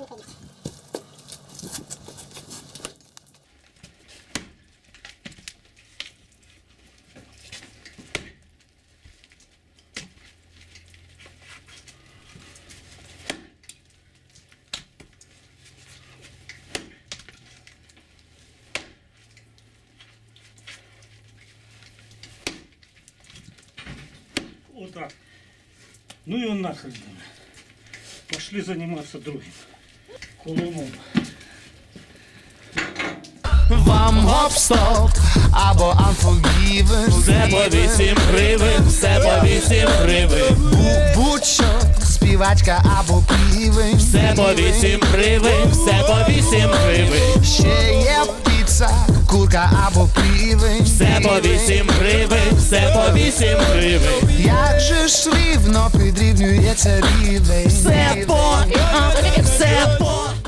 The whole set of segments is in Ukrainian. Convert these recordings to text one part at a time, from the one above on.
Вот так. Ну и он нахрен. Пошли заниматься другим. Колуном. Вам гоп-стоп або unforgiven Все по вісім гривень, все по вісім гривень, Будь-що, співачка або півень. Все по вісім гривень, все по вісім гривень, Ще є піца, курка або півень все по вісім гривень, все по вісім гривень, Як же ж рівно підрівнюється рівень все по, все по.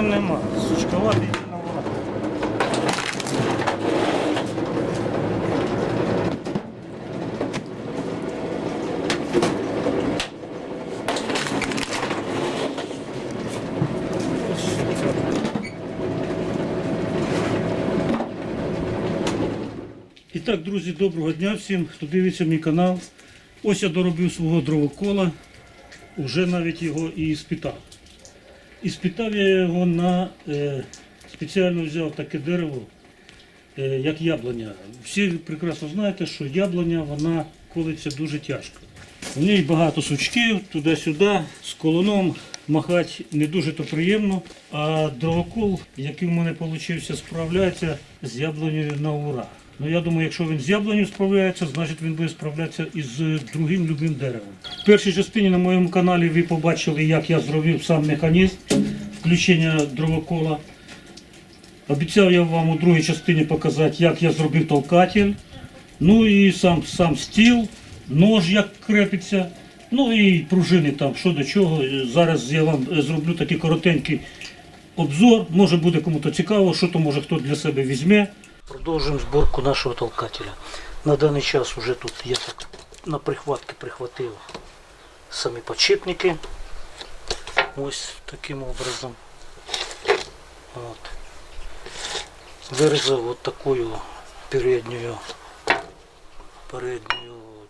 Проблем нема. Сучковатий виноват. І так, друзі, доброго дня всім, хто дивиться мій канал. Ось я доробив свого дровокола, уже навіть його і спитав. І спитав я його на е, спеціально взяв таке дерево, е, як яблуня. Всі прекрасно знаєте, що яблуня вона колиться дуже тяжко. У неї багато сучків, туди-сюди, з колоном махати не дуже то приємно. А дровокол, який в мене вийшов, справляється з яблунею на ура. Ну я думаю, якщо він з яблунею справляється, значить він буде справлятися і з другим любим деревом. В першій частині на моєму каналі ви побачили, як я зробив сам механізм включення дровокола. Обіцяв я вам у другій частині показати, як я зробив толкатель. Ну і сам, сам стіл, нож як крепиться. Ну і пружини там, що до чого. Зараз я вам е, зроблю такий коротенький обзор. Може буде кому-то цікаво, що то може хто для себе візьме. Продовжуємо зборку нашого толкателя. На даний час вже тут я так на прихватки прихватив самі подшипники. Ось таким образом. От. Вирізав от такою передньою передню,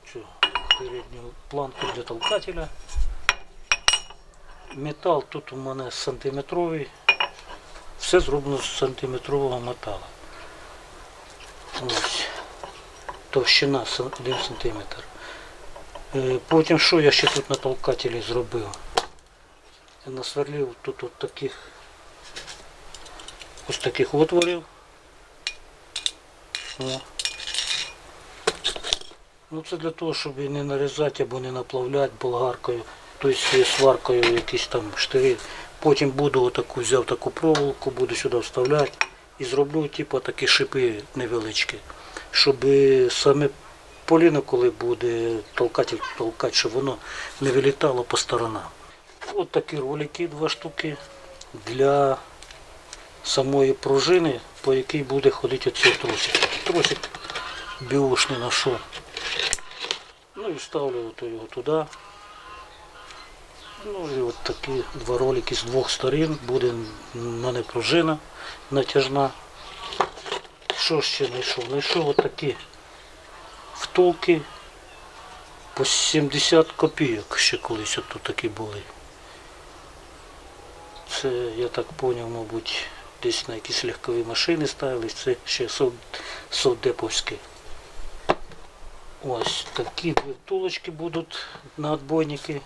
передню планку для толкателя. Метал тут у мене сантиметровий. Все зроблено з сантиметрового металу. Ось. Товщина 1 см. Е, Потім що я ще тут на толкателі зробив? Я насверлив тут от таких ось таких отворів. Ну це для того, щоб не нарізати або не наплавляти болгаркою, тобто сваркою якісь там штири. Потім буду отаку, взяв таку проволоку, буду сюди вставляти і зроблю типу, такі шипи невеличкі, щоб саме поліно, коли буде толкати, толкати, щоб воно не вилітало по сторонам. От такі ролики, два штуки для самої пружини, по якій буде ходити оцей тросик. Тросик біошний ношу. Ну і ставлю його туди. Ну і от такі два ролики з двох сторін. Буде в мене пружина натяжна. Що ще знайшов? Знайшов от такі втулки по 70 копійок ще колись тут такі були. Це, я так зрозумів, мабуть, десь на якісь легкові машини ставились, це ще сов- совдеповські. Ось такі дві втулочки будуть на отбойники.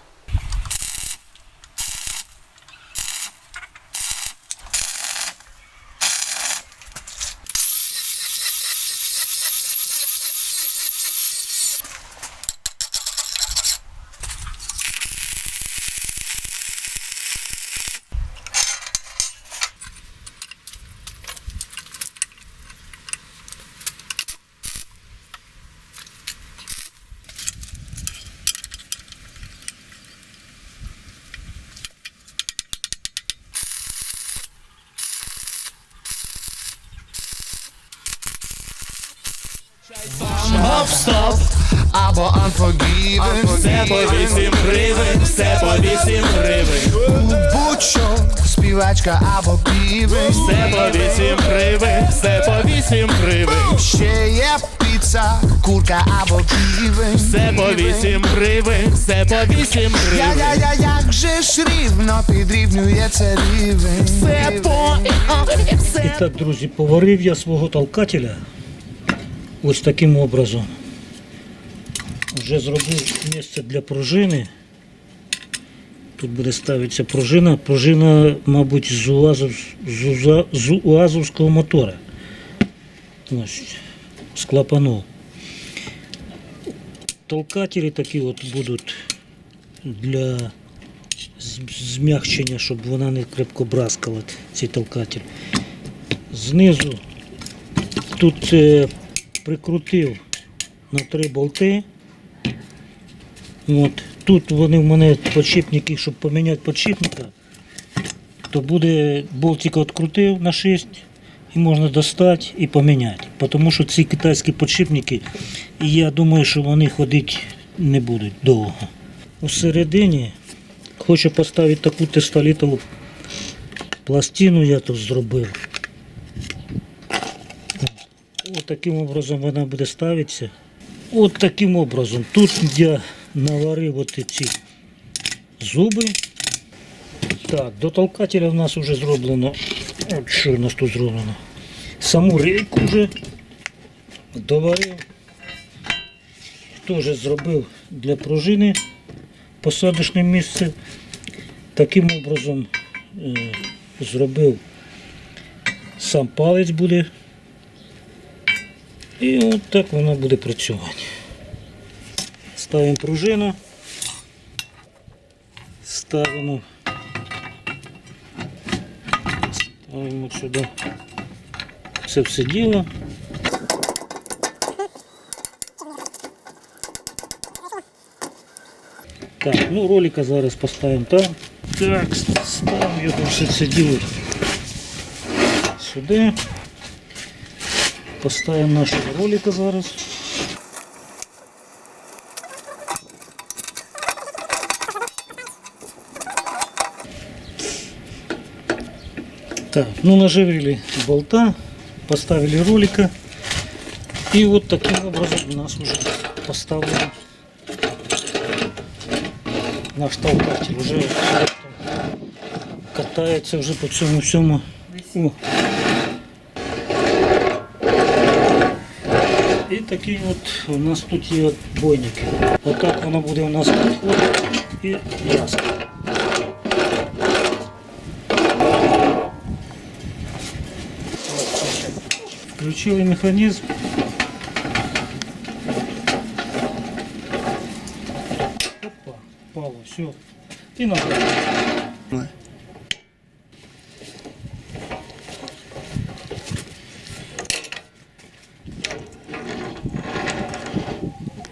Або Unforgiven. все по вісім гривень, все по вісім гривень, Будь-що, співачка або півень. все по вісім гривень, все по вісім гривень, Ще є піца, курка або півень. все по вісім гривень, все по вісім Я, я, я, як же ж рівно підрівнюється рівень. Все по І так, друзі, поварив я свого толкателя ось таким образом. Вже зробив місце для пружини. Тут буде ставитися пружина. Пружина, мабуть, з, УАЗов, з, УЗа- з УАЗовського мотора. Ось, з клапану. Толкателі такі от будуть для змягчення, щоб вона не крепко браскала, цей толкатель. Знизу тут е, прикрутив на три болти. От. Тут вони в мене подшипники, щоб поміняти подшипника, то буде болтик відкрутив на 6 і можна достати і поміняти. Тому що ці китайські подшипники, я думаю, що вони ходити не будуть довго. У середині хочу поставити таку тестолітову пластину, я тут зробив. От таким образом вона буде ставитися. От таким образом. Тут я наварив от ці зуби. Так, до толкателя в нас вже зроблено. От що у нас тут зроблено. Саму рейку вже доварив. Теж зробив для пружини посадочне місце. Таким образом е, зробив сам палець буде. І от так воно буде працювати. Ставимо пружину. Ставимо. Ставимо сюди це все діло. Так, ну ролика зараз поставимо там. Так, ставимо тут все це діло сюди. Поставимо нашого ролика зараз. Так, ну наживили болта, поставили ролика. И вот таким образом у нас уже поставлен наш толкатель. Уже всё там катается уже по всьому всьому. О. І такий от у нас тут є бойник. Отак воно буде у нас підходити і ясно. Включили механізм. Опа, впало, все. І надо.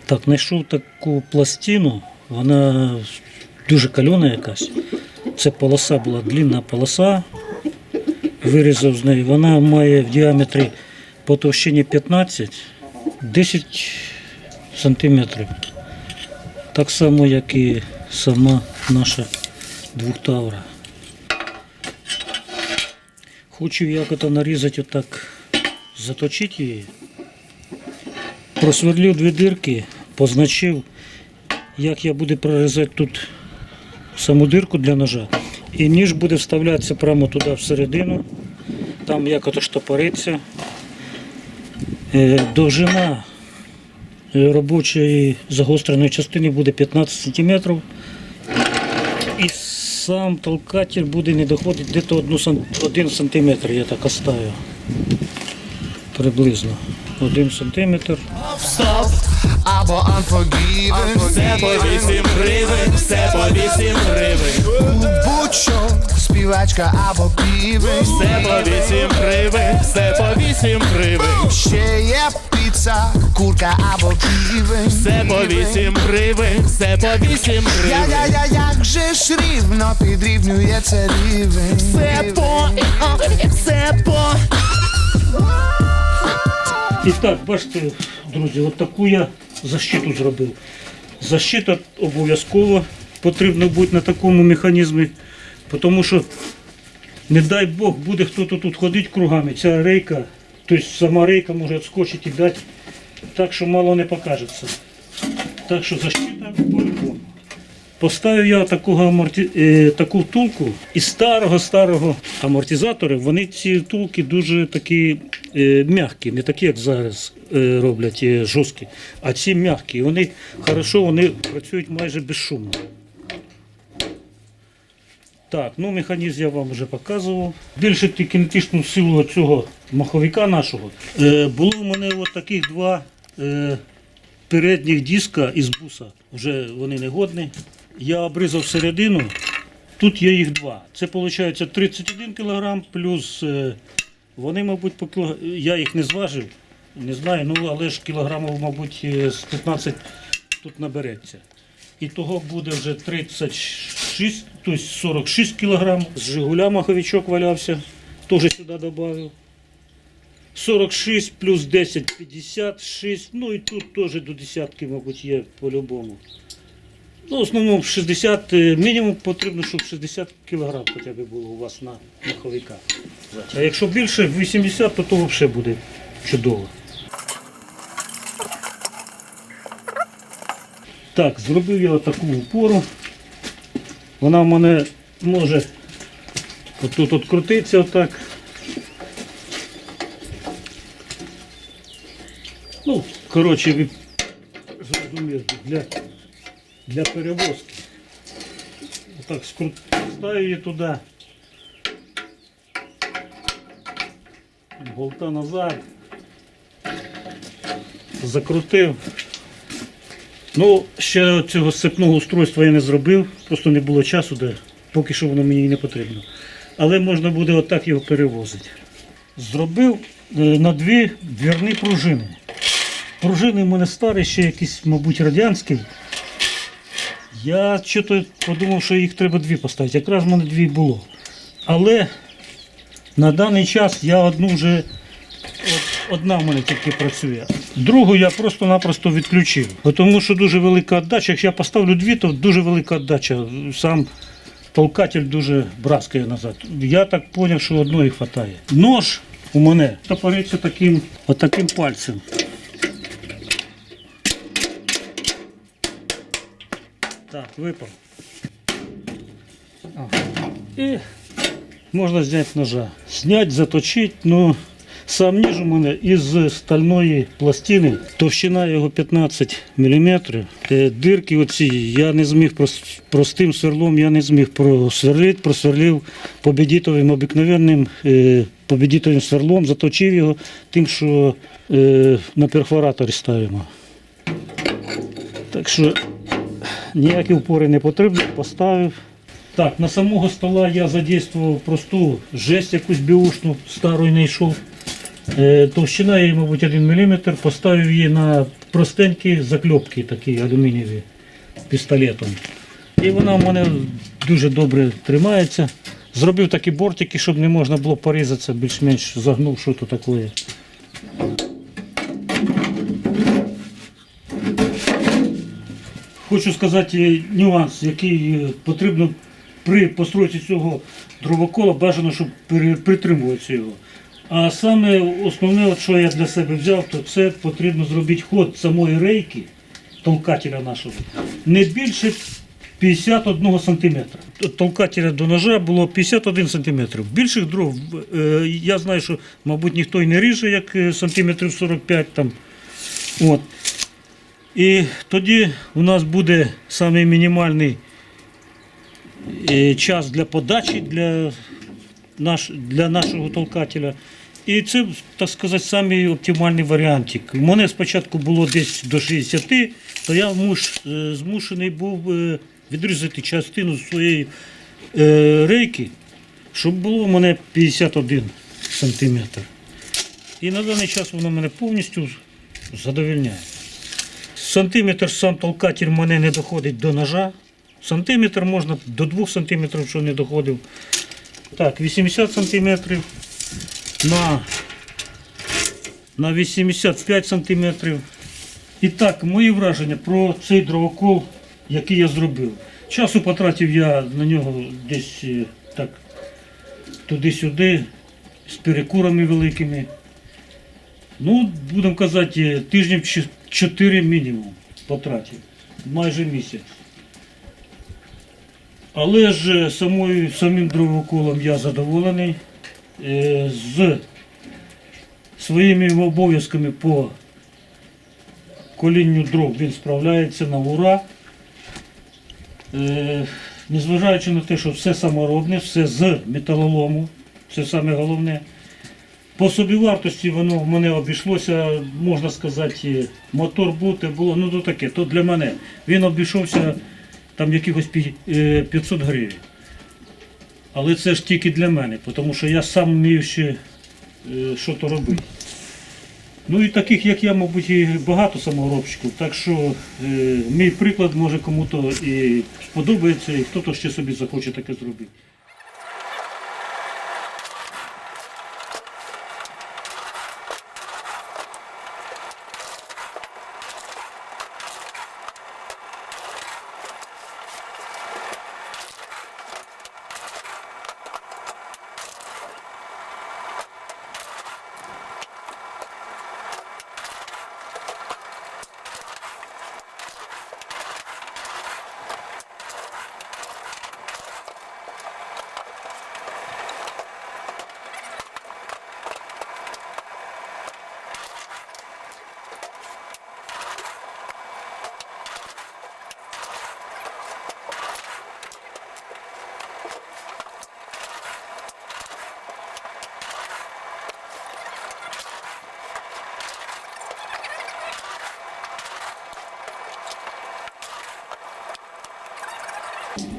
Так, знайшов таку пластину, вона дуже кальона якась. Це полоса була длинна полоса. Вирізав з неї. Вона має в діаметрі по товщині 15 10 сантиметрів. Так само, як і сама наша двохтавра. Хочу як нарізати отак, заточити її. Просверлив дві дирки, позначив, як я буду прорізати тут саму дирку для ножа. І ніж буде вставлятися прямо туди всередину. Там як ото штопориться. Е, Довжина е, робочої загостреної частини буде 15 см. І сам толкатель буде не доходити десь 1 см, я так оставив. Приблизно 1 см. або Unforgiven. все по вісім гривень, все по вісім гривень, Будь-що, співачка або півень. все по вісім гривень, все по вісім гривень, Ще є піца, курка або півень. все по вісім гривень, все по вісім Я, я, гривень. я, як же ж рівно підрівнюється рівень. Все по, все по, І так, бачите, друзі, от таку я защиту зробив. Защита обов'язково потрібна бути на такому механізмі, тому що, не дай Бог, буде хтось тут ходити кругами, ця рейка, тобто сама рейка може відскочити і дати так, що мало не покажеться. Так що защита по-любому. Поставив я такого аморті... е, таку втулку із старого-старого амортизатора. Вони ці втулки дуже такі е, м'які, не такі, як зараз е, роблять е, жорсткі, а ці м'які. Вони хорошо, вони працюють майже безшумно. Так, ну механізм я вам вже показував. Більше кінетичну силу цього маховика нашого. Е, було в мене от таких два е, передніх диска із буса. Вже вони не годні. Я обрізав середину. Тут є їх два. Це виходить 31 кг плюс е, вони, мабуть, по кіло... я їх не зважив. Не знаю, ну але ж кілограмів, мабуть, е, з 15 тут набереться. І того буде вже 36, тобто 46 кг. З Жигуля маховичок валявся, теж сюди додав. 46 плюс 10, 56, ну і тут теж до десятки, мабуть, є по-любому. Ну, в основному 60, е, мінімум потрібно, щоб 60 кг хоча б було у вас на маховика. А якщо більше 80, то то взагалі буде чудово. Так, зробив я таку упору. Вона в мене може отут от крутиться отак. Ну, коротше, ви для, для перевозки. Отак скрут... ставлю її туди. Болта назад. Закрутив. Ну, ще цього сцепного устройства я не зробив, просто не було часу, де поки що воно мені не потрібно. Але можна буде отак його перевозити. Зробив е, на дві двірні пружини. Пружини в мене старі, ще якісь, мабуть, радянські. Я чого подумав, що їх треба дві поставити. Якраз в мене дві було. Але на даний час я одну вже одна в мене тільки працює. Другу я просто-напросто відключив. Тому що дуже велика віддача. Якщо я поставлю дві, то дуже велика віддача. Сам толкатель дуже браскає назад. Я так зрозумів, що одної вистачає. Нож у мене топориться таким, отаким пальцем. Так, випав. І можна зняти ножа. Зняти, заточити, ну. Сам ніж у мене із стальної пластини, товщина його 15 мм. Дирки оці я не зміг простим сверлом, я не зміг просверлити, просверлив победітовим обикновенним е, победітовим сверлом, заточив його тим, що е, на перфораторі ставимо. Так що ніякі упори не потрібно, поставив. Так, на самого стола я задействував просту жесть якусь біушну, стару знайшов. Е, Товщина її, мабуть, 1 мм, поставив її на простенькі закльопки такі алюмінієві пістолетом. І вона в мене дуже добре тримається. Зробив такі бортики, щоб не можна було порізатися, більш-менш загнув, що то таке. Хочу сказати нюанс, який е, потрібно при постройці цього дровокола бажано, щоб притримуватися його. А саме основне, що я для себе взяв, то це потрібно зробити ход самої рейки, толкателя нашого, не більше 51 см. Толкателя до ножа було 51 см. Більших дров, е, я знаю, що, мабуть, ніхто і не ріже, як е, сантиметрів 45 там. От. І тоді у нас буде самий мінімальний е, час для подачі для, наш, для нашого толкателя. І це, так сказати, самий оптимальний варіантик. У мене спочатку було десь до 60, то я муж, е, змушений був е, відрізати частину своєї е, рейки, щоб було у мене 51 сантиметр. І на даний час воно мене повністю задовільняє. Сантиметр сам толкатель мене не доходить до ножа. Сантиметр можна до 2 сантиметрів, що не доходив. Так, 80 сантиметрів на на 85 см. І так, мої враження про цей дровокол, який я зробив. Часу потратив я на нього десь е, так туди-сюди, з перекурами великими. Ну, будемо казати, тижнів 4 мінімум потратив. Майже місяць. Але ж самою, самим дровоколом я задоволений. Е, З своїми обов'язками по колінню дров він справляється на ура. Е, Незважаючи на те, що все саморобне, все з металолому, це саме головне. По собівартості воно в мене обійшлося, можна сказати, мотор бути було, ну то таке, то для мене. Він обійшовся там якихось е, 500 гривень. Але це ж тільки для мене, тому що я сам вмію ще е, що то робити. Ну і таких, як я, мабуть, і багато саморобщиків. Так що е, мій приклад може кому-то і сподобається, і хто-то ще собі захоче таке зробити.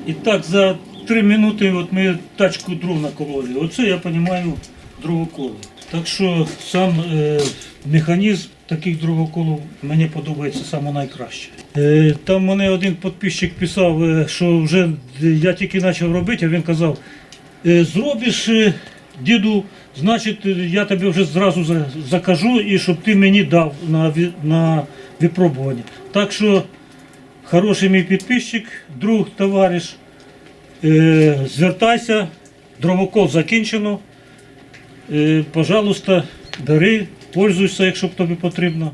І так, за три минути от ми тачку дров накололи. Оце я розумію дровоколи. Так що сам е, механізм таких дровоколів мені подобається саме найкраще. Е, там мене один підписчик писав, е, що вже я тільки почав робити, а він казав, е, зробиш, е, діду, значить, я тобі вже зразу закажу і щоб ти мені дав на, на випробування. Так що хороший мій підписчик, друг, товариш. Е, звертайся, дровокол закінчено. Е, пожалуйста, бери, пользуйся, якщо б тобі потрібно.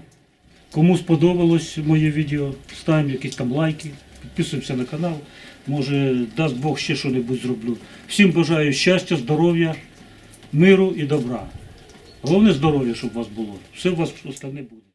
Кому сподобалось моє відео, ставимо якісь там лайки, підписуємося на канал. Може, дасть Бог ще щось зроблю. Всім бажаю щастя, здоров'я, миру і добра. Головне здоров'я, щоб у вас було. Все у вас остальне буде.